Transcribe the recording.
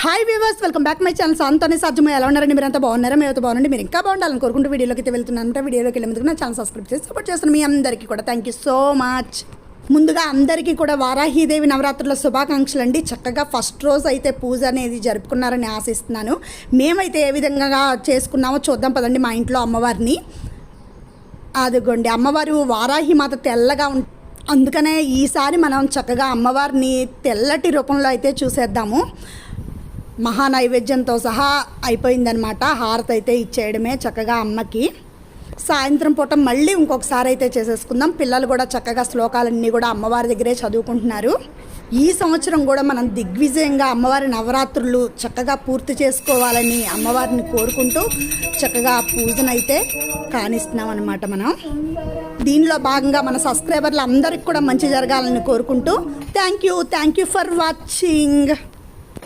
Hi viewers welcome back my channel సంతోని సాధ్యమే ఎలా ఉన్నారండి? మీరు అంతా బాగున్నారా? మేమైతే బాగుండండి మీరు ఇంకా బాగుండాలని కోరుకుంటూ వీడియోలోకి అయితే వెళ్తున్నాను. వీడియోలోకి వెళ్ళే నా ఛానల్ సబ్స్క్రైబ్ చేసి సపోర్ట్ చేస్తాను మీ అందరికీ కూడా థ్యాంక్ యూ సో మచ్ ముందుగా అందరికీ కూడా వారాహీదేవి నవరాత్రుల శుభాకాంక్షలు అండి. చక్కగా ఫస్ట్ రోజు అయితే పూజ అనేది జరుపుకున్నారని ఆశిస్తున్నాను. మేమైతే ఏ విధంగా చేసుకున్నామో చూద్దాం పదండి మా ఇంట్లో అమ్మవారిని. అదిగోండి అమ్మవారు వారాహి మాత తెల్లగా ఉం అందుకనే ఈసారి మనం చక్కగా అమ్మవారిని తెల్లటి రూపంలో అయితే చూసేద్దాము. మహా నైవేద్యంతో సహా అయిపోయిందనమాట హారతి అయితే ఇచ్చేయడమే చక్కగా అమ్మకి. సాయంత్రం పూట మళ్ళీ ఇంకొకసారి అయితే చేసేసుకుందాం. పిల్లలు కూడా చక్కగా శ్లోకాలన్నీ కూడా అమ్మవారి దగ్గరే చదువుకుంటున్నారు. ఈ సంవత్సరం కూడా మనం దిగ్విజయంగా అమ్మవారి నవరాత్రులు చక్కగా పూర్తి చేసుకోవాలని అమ్మవారిని కోరుకుంటూ చక్కగా పూజనైతే కానిస్తున్నాం అనమాట మనం. దీనిలో భాగంగా మన సబ్స్క్రైబర్లు అందరికి కూడా మంచి జరగాలని కోరుకుంటూ thank you thank you for watching.